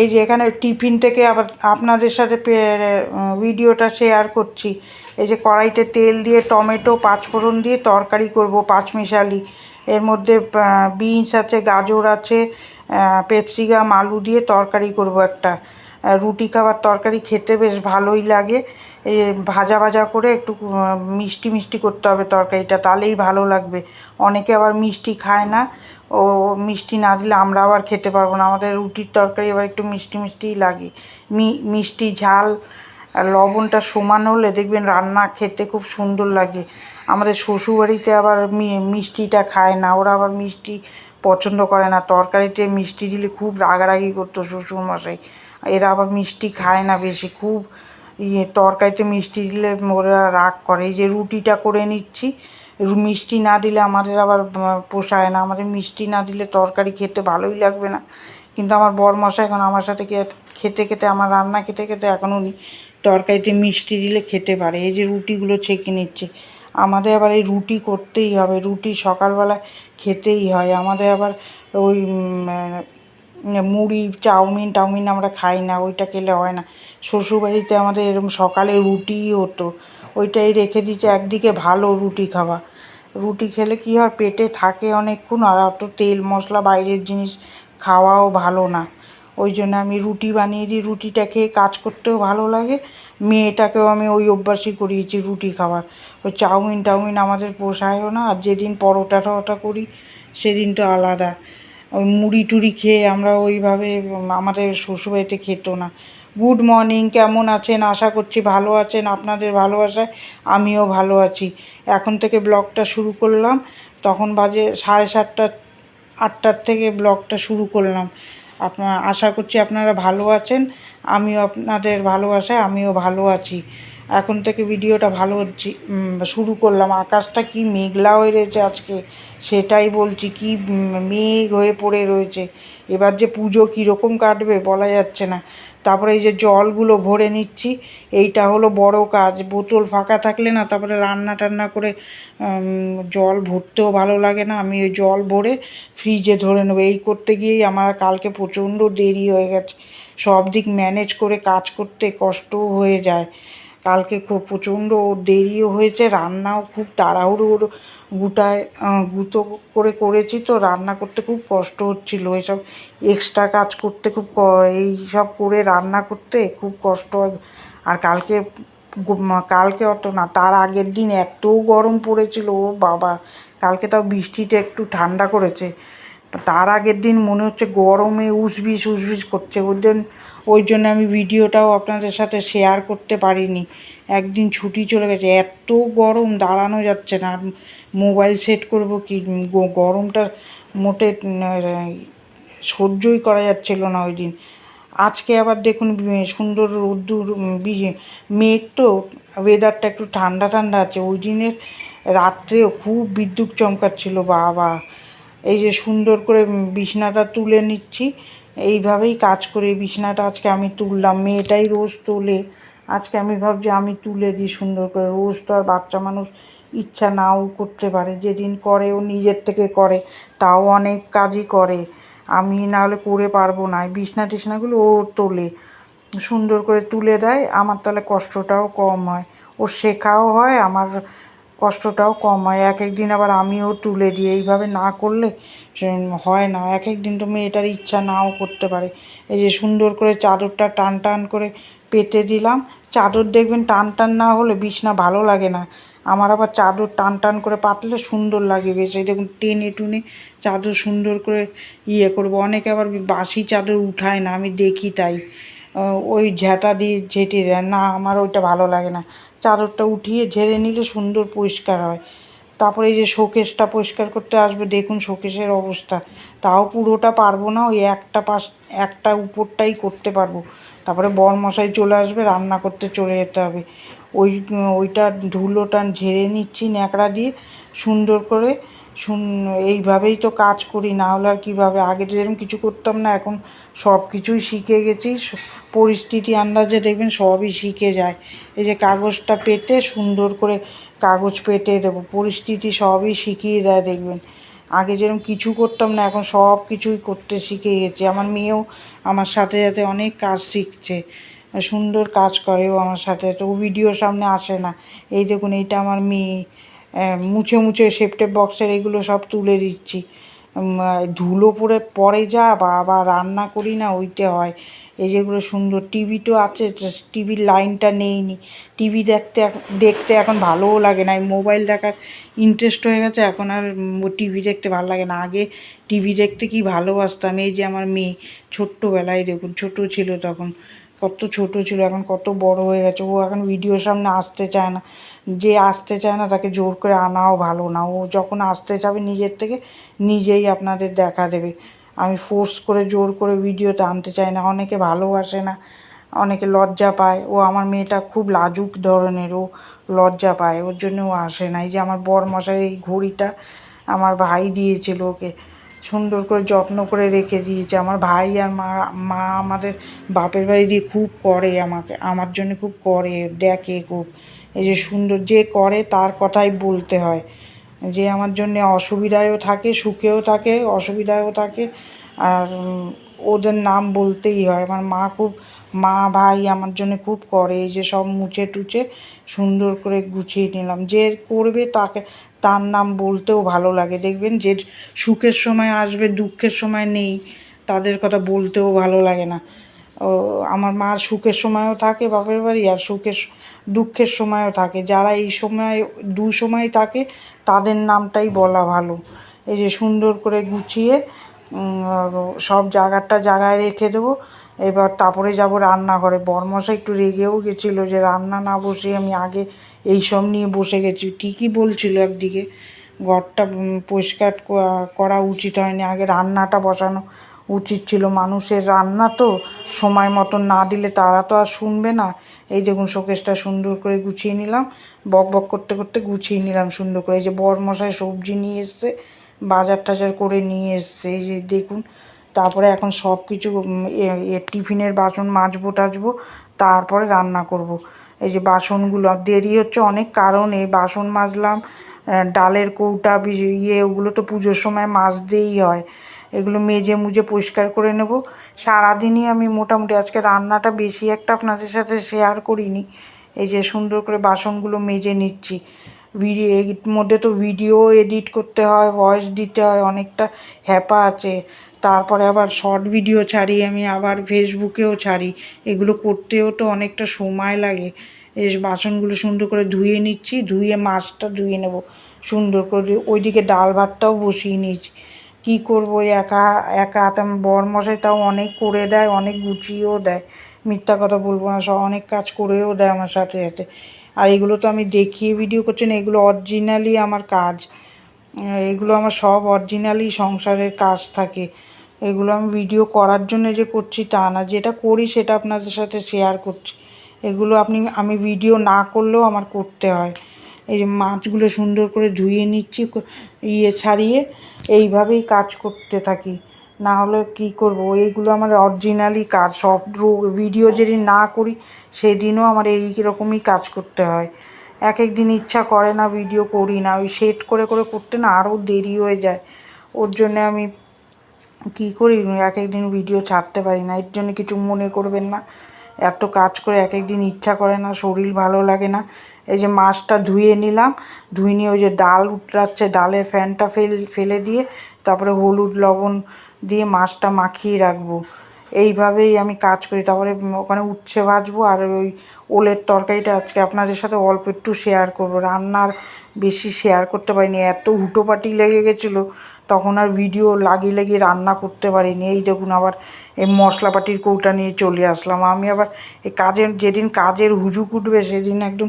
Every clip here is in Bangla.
এই যে এখানে টিফিন থেকে আবার আপনাদের সাথে ভিডিওটা শেয়ার করছি। এই যে কড়াইতে তেল দিয়ে টমেটো, পাঁচফোড়ন দিয়ে তরকারি করব, পাঁচমিশালি। এর মধ্যে বিনস আছে, গাজর আছে পেপসিকাম আলু দিয়ে তরকারি করব একটা। রুটি খাবার তরকারি খেতে বেশ ভালোই লাগে। এই ভাজা ভাজা করে একটু মিষ্টি মিষ্টি করতে হবে তরকারিটা, তাহলেই ভালো লাগবে। অনেকে আবার মিষ্টি খায় না। ও মিষ্টি না দিলে আমরা আবার খেতে পারব না। আমাদের রুটির তরকারি আবার একটু মিষ্টি মিষ্টিই লাগে। মিষ্টি ঝাল লবণটা সমান হলে দেখবেন রান্না খেতে খুব সুন্দর লাগে। আমাদের শ্বশুরবাড়িতে আবার মিষ্টিটা খায় না। ওরা আবার মিষ্টি পছন্দ করে না। তরকারিতে মিষ্টি দিলে খুব রাগারাগি করতো শ্বশুরমশাই। এরা আবার মিষ্টি খায় না বেশি। খুব ইয়ে তরকারিতে মিষ্টি দিলে ওরা রাগ করে। এই যে রুটিটা করে নিচ্ছি মিষ্টি না দিলে আমাদের আবার পোষায় না। আমাদের মিষ্টি না দিলে তরকারি খেতে ভালোই লাগবে না। কিন্তু আমার বরমশাই এখন আমার সাথে খেতে খেতে, আমার রান্না খেতে খেতে এখন উনি তরকারিতে মিষ্টি দিলে খেতে পারে। এই যে রুটিগুলো ছেঁকে নিচ্ছে। আমাদের আবার এই রুটি করতেই হবে। রুটি সকালবেলা খেতেই হয়। আমাদের আবার ওই মুড়ি, চাউমিন, টাউমিন আমরা খাই না। ওইটা খেলে হয় না। শ্বশুরবাড়িতে আমাদের এরকম সকালে রুটিই হতো। ওইটাই রেখে দিচ্ছে একদিকে ভালো রুটি খাওয়া। রুটি খেলে কী হয়, পেটে থাকে অনেকক্ষণ, আর অত তেল মশলা, বাইরের জিনিস খাওয়াও ভালো না। ওই জন্য আমি রুটি বানিয়ে দিই, রুটিটা খেয়ে কাজ করতেও ভালো লাগে। মেয়েটাকেও আমি ওই অভ্যাসই করিয়েছি রুটি খাওয়ার। ওই চাউমিন টাউমিন আমাদের পোষায়ও না, আর যেদিন পরোটা টরোটা করি, সেদিন তো আলাদা। ওই মুড়ি টুড়ি খেয়ে আমরা ওইভাবে, আমাদের শ্বশুরবাড়িতে খেত না। গুড মর্নিং কেমন আছেন? আশা করছি ভালো আছেন। আপনাদের ভালোবাসায় আমিও ভালো আছি। এখন থেকে ব্লগটা শুরু করলাম। তখন বাজে সাড়ে সাতটা, আটটার থেকে ব্লগটা শুরু করলাম। আপনার আশা করছি আপনারা ভালো আছেন। আমিও আপনাদের ভালোবাসায় আমিও ভালো আছি। এখন থেকে ভিডিওটা ভালো হচ্ছি শুরু করলাম। আকাশটা কি মেঘলা হয়ে রয়েছে আজকে? সেটাই বলছি, কি মেঘ হয়ে পড়ে রয়েছে। এবার যে পুজো কীরকম কাটবে বলা যাচ্ছে না। তারপরে এই যে জলগুলো ভরে নিচ্ছি, এইটা হলো বড় কাজ। বোতল ফাঁকা থাকলে না, তারপরে রান্না টান্না করে জল ভরতেও ভালো লাগে না। আমি ওই জল ভরে ফ্রিজে ধরে নেব। এই করতে গিয়েই আমার কালকে প্রচণ্ড দেরি হয়ে গেছে। সব দিক ম্যানেজ করে কাজ করতে কষ্টও হয়ে যায়। কালকে খুব প্রচণ্ড দেরিও হয়েছে, রান্নাও খুব তাড়াহুড়ো গুটায় গুতো করে করেছি তো, রান্না করতে খুব কষ্ট হচ্ছিল, এসব এক্সট্রা কাজ করতে খুব এই সব করে রান্না করতে খুব কষ্ট আর কালকে কালকে অত না, তার আগের দিন এত গরম পড়েছিল, ও বাবা, কালকে তাও বৃষ্টিটা একটু ঠান্ডা করেছে। তার আগের দিন মনে হচ্ছে গরমে উসবিস উসবিস করছে। ওই জন্য ওই জন্য আমি ভিডিওটাও আপনাদের সাথে শেয়ার করতে পারিনি। একদিন ছুটি চলে গেছে। এত গরম, দাঁড়ানো যাচ্ছে না। মোবাইল সেট করব কি? গরমটা মোটে সহ্যই করা যাচ্ছিল না ওই দিন। আজকে আবার দেখুন সুন্দর রোদ্দুর মেঘ তো ওয়েদারটা একটু ঠান্ডা ঠান্ডা আছে। ওই দিনের রাত্রেও খুব বিদ্যুৎ চমকাচ্ছিল, বাবা। এই যে সুন্দর করে বিছনাটা তুলে নিচ্ছি। এইভাবেই কাজ করে। বিছনাটা আজকে আমি তুললাম। মেয়েটাই রোজ তোলে। আজকে আমি ভাবছি আমি তুলে দিই সুন্দর করে। রোজ তো আর বাচ্চা মানুষ ইচ্ছা নাও করতে পারে। যেদিন করে ও নিজের থেকে করে, তাও অনেক কাজই করে। আমি নাহলে করে পারব না। বিছনা টিছনাগুলো ও তোলে। সুন্দর করে তুলে দেয়। আমার তাহলে কষ্টটাও কম হয়। ও শেখাও হয়। আমার কষ্টটাও কম হয়। এক এক দিন আবার আমিও তুলে দিই। এইভাবে না করলে হয় না। এক এক দিন তো মেয়েটার ইচ্ছা নাও করতে পারে। এই যে সুন্দর করে চাদরটা টান টান করে পেতে দিলাম। চাদর দেখবেন টান টান না হলে বিছনা ভালো লাগে না। আমার আবার চাদর টান টান করে পাতলে সুন্দর লাগে বেশ। এই দেখুন, টেনে টুনে চাদর সুন্দর করে ইয়ে করব। অনেকে আবার বাসি চাদর উঠায় না। আমি দেখি তাই। ওই ঝ্যাঁটা দিয়ে ঝেঁটে দেয়। না, আমার ওইটা ভালো লাগে না। চাদরটা উঠিয়ে ঝেড়ে নিলে সুন্দর পরিষ্কার হয়। তারপরে এই যে শোকেসটা পরিষ্কার করতে আসবে, দেখুন শোকেসের অবস্থা। তাও পুরোটা পারব না, ওই একটা পাশ, একটা উপরটাই করতে পারব। তারপরে বরমশাই চলে আসবে, রান্না করতে চলে যেতে হবে। ওই, ওইটা ধুলোটা ঝেড়ে নিচ্ছি ন্যাকড়া দিয়ে সুন্দর করে। শুন, এইভাবেই তো কাজ করি, না হলে আর কীভাবে? আগে তো এরকম কিছু করতাম না, এখন সব কিছুই শিখে গেছি পরিস্থিতি, আন্দাজে দেখবেন সবই শিখে যায়। এই যে কাগজটা পেতে, সুন্দর করে কাগজ পেতে দেবো, পরিস্থিতি সবই শিখিয়ে দেয় দেখবেন। আগে যেরকম কিছু করতাম না, এখন সব কিছুই করতে শিখে গেছি। আমার মেয়েও আমার সাথে সাথে অনেক কাজ শিখছে, সুন্দর কাজ করে ও আমার সাথে, তো ও ভিডিওর সামনে আসে না। এই দেখুন, এইটা আমার মেয়ে। মুছে মুছে সেপটেপ বক্সের এগুলো সব তুলে দিচ্ছি। ধুলো পড়ে পড়ে যা, বা আবার রান্না করি না, ওইটা হয়। এই যেগুলো সুন্দর টিভি তো আছে টিভির লাইনটা নেইনি। টিভি দেখতে দেখতে এখন ভালোও লাগে না। মোবাইল দেখার ইন্টারেস্ট হয়ে গেছে, এখন আর টিভি দেখতে ভালো লাগে না। আগে টিভি দেখতে কি ভালোবাসতাম? এই যে আমার মেয়ে, ছোট্টবেলায় দেখুন, ছোট ছিল তখন। কত ছোট ছিল, এখন কত বড় হয়ে গেছে, ও এখন ভিডিওর সামনে আসতে চায় না। যে আসতে চায় না, তাকে জোর করে আনাও ভালো না। ও যখন আসতে চাবে নিজের থেকে নিজেই আপনাদের দেখা দেবে। আমি ফোর্স করে, জোর করে ভিডিওতে আনতে চাই না। অনেকে ভালোবাসে না, অনেকে লজ্জা পায়। ও আমার মেয়েটা খুব লাজুক ধরনের, ও লজ্জা পায়। ওর জন্য ও আসে না। এই যে আমার বর মশাই এই ঘড়িটা আমার ভাই দিয়েছিল ওকে। সুন্দর করে যত্ন করে রেখে দিয়েছে। আমার ভাই আর মা মা আমাদের বাপের বাড়ি দিয়ে খুব করে আমাকে, আমার জন্য খুব করে, দেখে খুব। এই যে সুন্দর যে করে তার কথাই বলতে হয়। যে আমার জন্য অসুবিধায়ও থাকে, সুখেও থাকে, অসুবিধায়ও থাকে। আর ওদের নাম বলতেই হয়। আমার মা খুব মা, ভাই আমার জন্য খুব করে, এই যে সব মুছে টুচে সুন্দর করে গুছিয়ে নিলাম। যে করবে তাকে, তার নাম বলতেও ভালো লাগে। দেখবেন যে সুখের সময় আসবে, দুঃখের সময় নেই, তাদের কথা বলতেও ভালো লাগে না। ও, আমার মার সুখের সময়ও থাকে বাপের বাড়ি, আর সুখের, দুঃখের সময়ও থাকে। যারা এই সময়, দু সময় থাকে, তাদের নামটাই বলা ভালো। এই যে সুন্দর করে গুছিয়ে সব জায়গাটা জায়গায় রেখে দেবো। এবার তারপরে যাব রান্নাঘরে। বরমশা একটু রেগেও গেছিল যে, রান্না না বসে আমি আগে এই সব নিয়ে বসে গেছি। ঠিকই বলছিল একদিকে। ঘরটা পরিষ্কার করা উচিত হয়নি। আগে রান্নাটা বসানো উচিত ছিল। মানুষের রান্না তো সময় মতো না দিলে তারা তো আর শুনবে না। এই দেখুন, শোকেসটা সুন্দর করে গুছিয়ে নিলাম। বক বক করতে করতে গুছিয়ে নিলাম সুন্দর করে। এই যে বরমশাই সবজি নিয়ে এসছে, বাজার টাজার করে নিয়ে এসছে। এই যে দেখুন তারপরে এখন সব কিছু টিফিনের বাসন মাজবো টাজবো, তারপরে রান্না করব। এই যে বাসনগুলো, দেরি হচ্ছে অনেক কারণে বাসন মাজলাম ডালের কৌটা ইয়ে ওগুলো তো পুজোর সময় মাজতেই হয়। এগুলো মেজে মুজে পরিষ্কার করে নেব। সারাদিনই আমি মোটামুটি, আজকে রান্নাটা বেশি একটা আপনাদের সাথে শেয়ার করিনি। এই যে সুন্দর করে বাসনগুলো মেজে নিচ্ছি। ভিডিও এর মধ্যে তো ভিডিও এডিট করতে হয় ভয়েস দিতে হয়, অনেকটা হ্যাপা আছে। তারপরে আবার শর্ট ভিডিও ছাড়ি, আমি আবার ফেসবুকেও ছাড়ি। এগুলো করতেও তো অনেকটা সময় লাগে। এই বাসনগুলো সুন্দর করে ধুয়ে নিচ্ছি, ধুয়ে মাছটা ধুয়ে নেব। সুন্দর করে ওইদিকে ডাল ভাতটাও বসিয়ে নিচ্ছি কী করব, একা একা হাতে বর বরমশাই তাও অনেক করে দেয়, অনেক গুছিয়েও দেয়। মিথ্যা কথা বলব না, সব অনেক কাজ করেও দেয় আমার সাথে সাথে। আর এগুলো তো আমি দেখিয়ে ভিডিও করছি না, এগুলো অরিজিনালি আমার কাজ। এগুলো আমার সব অরিজিনালি সংসারের কাজ থাকে। এগুলো আমি ভিডিও করার জন্য যে করছি তা না, যেটা করি সেটা আপনাদের সাথে শেয়ার করছি। এগুলো আপনি, আমি ভিডিও না করলেও আমার করতে হয়। এই যে মাছগুলো সুন্দর করে ধুয়ে নিচ্ছি ইয়ে ছাড়িয়ে এইভাবেই কাজ করতে থাকি। না হলে কী করব? এইগুলো আমার অরিজিনালি কাজ, সব ভিডিও যেদিন না করি, সেদিনও আমার এই রকমই কাজ করতে হয়। এক এক দিন ইচ্ছা করে না ভিডিও করি না, ওই সেট করে করে করতে না আরও দেরি হয়ে যায়। ওর জন্যে আমি কী করি? এক একদিন ভিডিও ছাড়তে পারি না, এর জন্য কিছু মনে করবেন না। এত কাজ করে এক একদিন ইচ্ছা করে না, শরীর ভালো লাগে না। এই যে মাছটা ধুয়ে নিলাম, ধুয়ে নিয়ে ওই যে ডাল উতরাচ্ছে, ডালের ফ্যানটা ফেল ফেলে দিয়ে, তারপরে হলুদ, লবণ দিয়ে মাছটা মাখিয়ে রাখব। এইভাবেই আমি কাজ করি। তারপরে ওখানে উচ্ছে ভাজবো আর ওই ওলের তরকারিটা আজকে আপনাদের সাথে অল্প একটু শেয়ার করব। রান্নার বেশি শেয়ার করতে পারিনি। এত হুটোপাটি লেগে গেছিল, তখন আর ভিডিও লাগিয়ে লাগিয়ে রান্না করতে পারিনি। এই দেখুন আবার এই মশলাপাটির কৌটা নিয়ে চলে আসলাম। আমি আবার এই কাজের, যেদিন কাজের হুজুক উঠবে, সেদিন একদম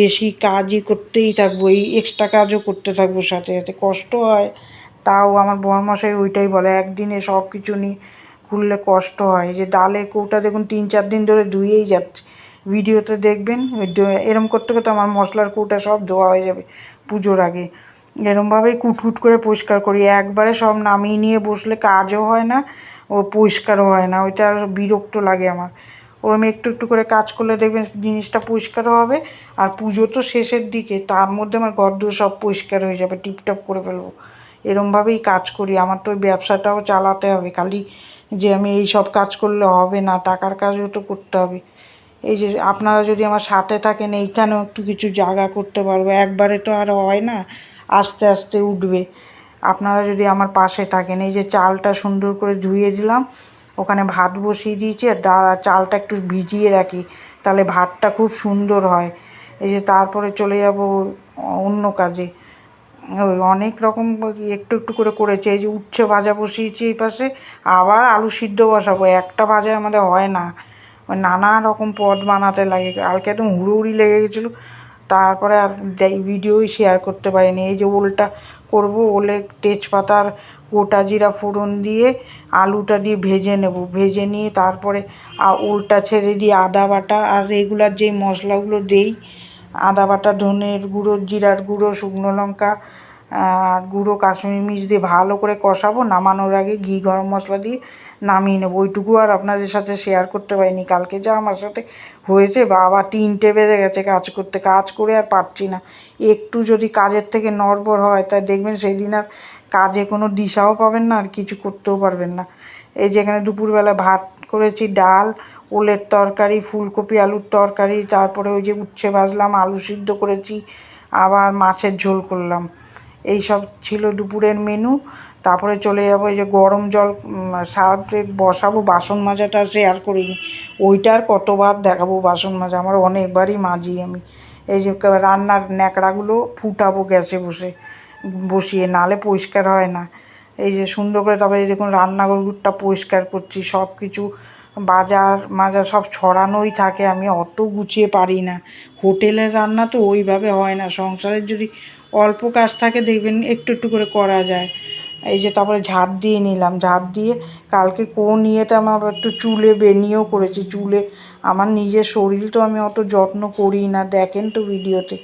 বেশি কাজই করতেই থাকব। এই এক্সট্রা কাজও করতে থাকব সাথে। সাথে কষ্ট হয়। তাও আমার বরমশাই ওইটাই বলে, একদিনে সব কিছু নিয়ে খুললে কষ্ট হয়। যে ডালের কৌটা দেখুন, তিন চার দিন ধরে ধুয়েই যাচ্ছে। ভিডিওতে দেখবেন এরম করতে করতে আমার মশলার কৌটা সব ধোয়া হয়ে যাবে পুজোর আগে। এরমভাবেই কুটকুট করে পরিষ্কার করি। একবারে সব নামিয়ে নিয়ে বসলে কাজও হয় না, ও পরিষ্কারও হয় না। ওইটা আর বিরক্ত লাগে আমার। ওরম একটু একটু করে কাজ করলে দেখবেন জিনিসটা পরিষ্কারও হবে আর পুজো তো শেষের দিকে, তার মধ্যে আমার ঘরদোর সব পরিষ্কার হয়ে যাবে, টিপটপ করে ফেলব। এরমভাবেই কাজ করি। আমার তো ব্যবসাটাও চালাতে হবে। খালি যে আমি এই সব কাজ করলে হবে না, টাকার কাজও তো করতে হবে। এই যে আপনারা যদি আমার সাথে থাকেন, এইখানেও একটু কিছু জায়গা করতে পারব। একবারে তো আর হয় না, আস্তে আস্তে উঠবে। আপনারা যদি আমার পাশে থাকেন, এই যে চালটা সুন্দর করে ধুয়ে দিলাম, ওখানে ভাত বসিয়ে দিয়েছি আর চালটা একটু ভিজিয়ে রাখি, তাহলে ভাতটা খুব সুন্দর হয়। এই যে তারপরে চলে যাব অন্য কাজে। অনেক রকম একটু একটু করে করেছি। এই যে উচ্ছে ভাজা বসিয়েছি এই পাশে, আবার আলু সিদ্ধ বসাবো। একটা ভাজা আমাদের হয় না। ওই নানা রকম পদ বানাতে লাগে। কালকে একদম হুড়োহুড়ি লেগে গেছিল। তারপরে আর ভিডিওই শেয়ার করতে পারিনি। এই যে ওলটা করব, ওলে তেজপাতার গোটা জিরা ফোড়ন দিয়ে আলুটা দিয়ে ভেজে নেব। ভেজে নিয়ে তারপরে ওলটা ছেড়ে দিয়ে আদা বাটা আর রেগুলার যেই মশলাগুলো দেই আদা বাটা, ধনের গুঁড়ো, জিরার গুঁড়ো, শুকনো লঙ্কা আর গুঁড়ো, কাশ্মীরি মির্চ দিয়ে ভালো করে কষাবো। নামানোর আগে ঘি, গরম মশলা দিয়ে নামিয়ে নেব। ওইটুকু আর আপনাদের সাথে শেয়ার করতে পারিনি। কালকে যা আমার সাথে হয়েছে, বাবা তিনটে বেজে গেছে কাজ করতে। কাজ করে আর পারছি না। একটু যদি কাজের থেকে নড়বড় হয়, তাই দেখবেন সেই দিন আর কাজে কোনো দিশাও পাবেন না আর কিছু করতেও পারবেন না। এই যে এখানে দুপুরবেলা ভাত করেছি, ডাল, ওলের তরকারি, ফুলকপি, আলুর তরকারি, তারপরে ওই যে উচ্ছে ভাজলাম, আলু সিদ্ধ করেছি, আবার মাছের ঝোল করলাম। এই সব ছিল দুপুরের মেনু তারপরে চলে যাব এই যে গরম জল সার্ফে বসাবো, বাসন মাজাটা শেয়ার করি ওইটার কতবার দেখাবো বাসন মাজা, আমার অনেকবারই মাজি আমি। এই যে রান্নার ন্যাকড়াগুলো ফুটাবো গ্যাসে বসে, বসিয়ে, নালে পরিষ্কার হয় না। এই যে সুন্দর করে তারপরে দেখুন রান্নাঘরটা পরিষ্কার করছি সব কিছু বাজার মাজার সব ছড়ানোই থাকে, আমি অত গুছিয়ে পারি না। হোটেলের রান্না তো ওইভাবে হয় না, সংসারের যদি অল্প কাজ থাকে দেখবেন একটু একটু করে করা যায়। এই যে তারপরে ঝাঁট দিয়ে নিলাম, ঝাঁট দিয়ে কালকে কোন ইয়েটা আমার একটু চুলে বেনিয়েও করেছি, চুলে আমার নিজের শরীর তো আমি অত যত্ন করি না, দেখেন তো ভিডিওতে।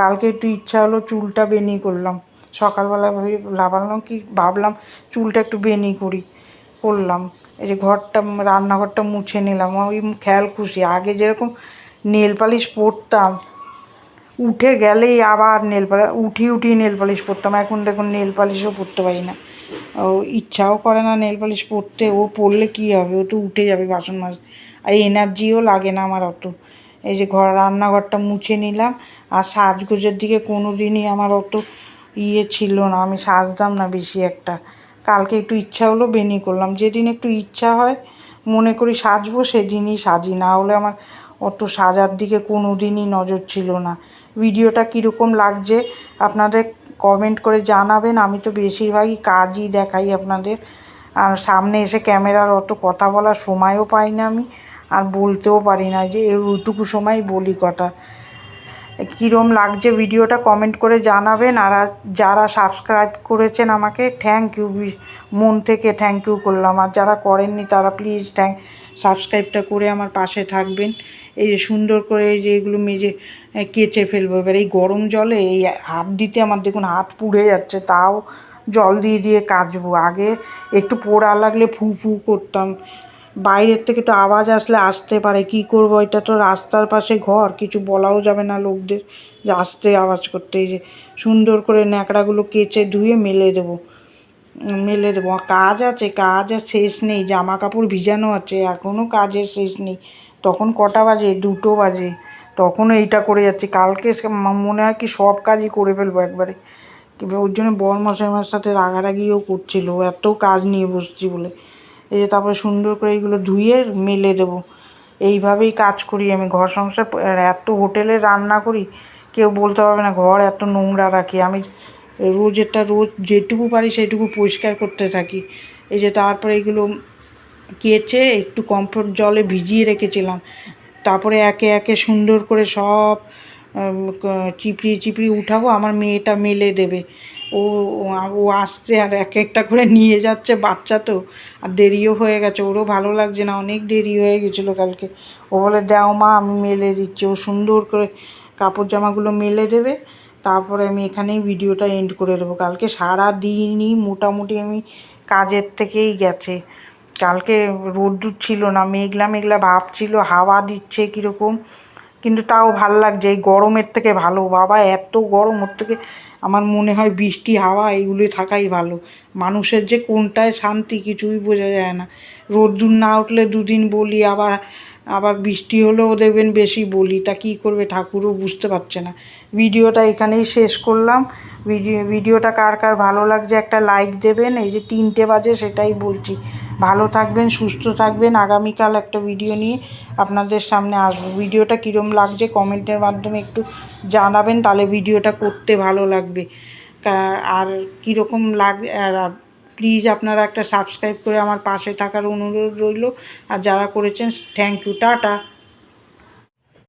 কালকে একটু ইচ্ছা হলো চুলটা বেনি করলাম। সকালবেলা ভাবি ভাবলাম কি ভাবলাম চুলটা একটু বেনি করি, করলাম। এই যে ঘরটা, রান্নাঘরটা মুছে নিলাম। ওই খেয়াল খুশি, আগে যেরকম নেল পালিশ পরতাম, উঠে গেলেই আবার নেল পালিশ উঠি উঠি নেল পালিশ পরতাম। এখন দেখুন নেল পালিশও পরতে পারি না। ও ইচ্ছাও করে না নেল পালিশ পরতে, ও পরলে কী হবে? ও তো উঠে যাবে বাসন মাছ আর এনার্জিও লাগে না আমার অত। এই যে ঘর, রান্নাঘরটা মুছে নিলাম, আর সাজগোজের দিকে কোনো দিনই আমার অত ইয়ে ছিল না, আমি সাজতাম না বেশি একটা। কালকে একটু ইচ্ছা হলো বেনি করলাম। যেদিন একটু ইচ্ছা হয়, মনে করি সাজবো, সেদিনই সাজি। না হলে আমার অত সাজার দিকে কোনো দিনই নজর ছিল না। ভিডিওটা কীরকম লাগছে আপনাদের কমেন্ট করে জানাবেন। আমি তো বেশিরভাগই কাজই দেখাই আপনাদের। আর সামনে এসে ক্যামেরার অত কথা বলার সময়ও পাই না আমি। আর বলতেও পারি না যে ওইটুকু সময় বলি কথা। কীরম লাগছে ভিডিওটা কমেন্ট করে জানাবেন। আর যারা সাবস্ক্রাইব করেছেন আমাকে থ্যাংক ইউ মন থেকে থ্যাংক ইউ করলাম। আর যারা করেননি, তারা প্লিজ থ্যাংক সাবস্ক্রাইবটা করে আমার পাশে থাকবেন। এই যে সুন্দর করে এই যে এগুলো মেজে কেচে ফেলব। এবার এই গরম জলে এই হাত দিতে আমার দেখুন হাত পুড়ে যাচ্ছে, তাও জল দিয়ে দিয়ে কাচবো। আগে একটু পোড়া লাগলে ফু ফু করতাম। বাইরের থেকে একটু আওয়াজ আসলে আসতে পারে, কি করব? এটা তো রাস্তার পাশে ঘর, কিছু বলাও যাবে না লোকদের। যে আসতে, আওয়াজ করতে যে সুন্দর করে ন্যাকড়াগুলো কেচে ধুয়ে মেলে দেবো। মেলে দেবো। কাজ আছে, কাজ আর শেষ নেই জামা কাপড় ভিজানো আছে এখনও কাজের শেষ নেই। তখন কটা বাজে? দুটো বাজে। তখনও এইটা করে যাচ্ছি। কালকে মনে হয় কি সব কাজই করে ফেলব একবারে। ওর জন্য বর মশাইমার সাথে রাগারাগিও করছিল, এত কাজ নিয়ে বসছি বলে। এই যে তারপরে সুন্দর করে এইগুলো ধুয়ে মেলে দেবো। এইভাবেই কাজ করি আমি। ঘর সংসার এত হোটেলে রান্না করি, কেউ বলতে পারবে না, ঘর এত নোংরা রাখি। আমি রোজ রোজেরটা রোজ যেটুকু পারি সেটুকু পরিষ্কার করতে থাকি। এই যে তারপরে এগুলো কেচে একটু কমফোর্ট জলে ভিজিয়ে রেখেছিলাম। তারপরে একে একে সুন্দর করে সব চিপড়িয়ে চিপড়িয়ে উঠাবো। আমার মেয়েটা মেলে দেবে। ও ও আসছে আর এক একটা করে নিয়ে যাচ্ছে বাচ্চা তো, আর দেরিও হয়ে গেছে, ওরও ভালো লাগছে না, অনেক দেরি হয়ে গেছিল কালকে। ও বলে, দাও মা, আমি মেলে দিচ্ছি। ও সুন্দর করে কাপড় জামাগুলো মেলে দেবে, তারপরে আমি এখানেই ভিডিওটা এন্ড করে দেবো। কালকে সারা দিনই মোটামুটি আমি কাজের থেকেই গেছে। কালকে রোদ্দুর ছিল না, মেঘলা মেঘলা ভাব ছিল, হাওয়া দিচ্ছে কীরকম, কিন্তু তাও ভালো লাগছে, এই গরমের থেকে ভালো। বাবা, এত গরম, ওর থেকে আমার মনে হয় বৃষ্টি, হাওয়া এইগুলো থাকাই ভালো। মানুষের যে কোনটায় শান্তি কিছুই বোঝা যায় না। রোদ্দুর না উঠলে দুদিন বলি আবার আবার বৃষ্টি হলেও দেখবেন বেশি বলি, তা কী করবে ঠাকুরও বুঝতে পারছে না। ভিডিওটা এখানেই শেষ করলাম। ভিডিও ভিডিওটা কার কার ভালো লাগছে একটা লাইক দেবেন, এই যে তিনটে বাজে সেটাই বলছি। ভালো থাকবেন, সুস্থ থাকবেন, আগামীকাল একটা ভিডিও নিয়ে আপনাদের সামনে আসব। ভিডিওটা কীরম লাগছে কমেন্টের মাধ্যমে একটু জানাবেন, তাহলে ভিডিওটা করতে ভালো লাগবে। আর কীরকম লাগ প্লিজ আপনারা একটা সাবস্ক্রাইব করে আমার পাশে থাকার অনুরোধ রইল। আর যারা করেছেন থ্যাংক ইউ টাটা।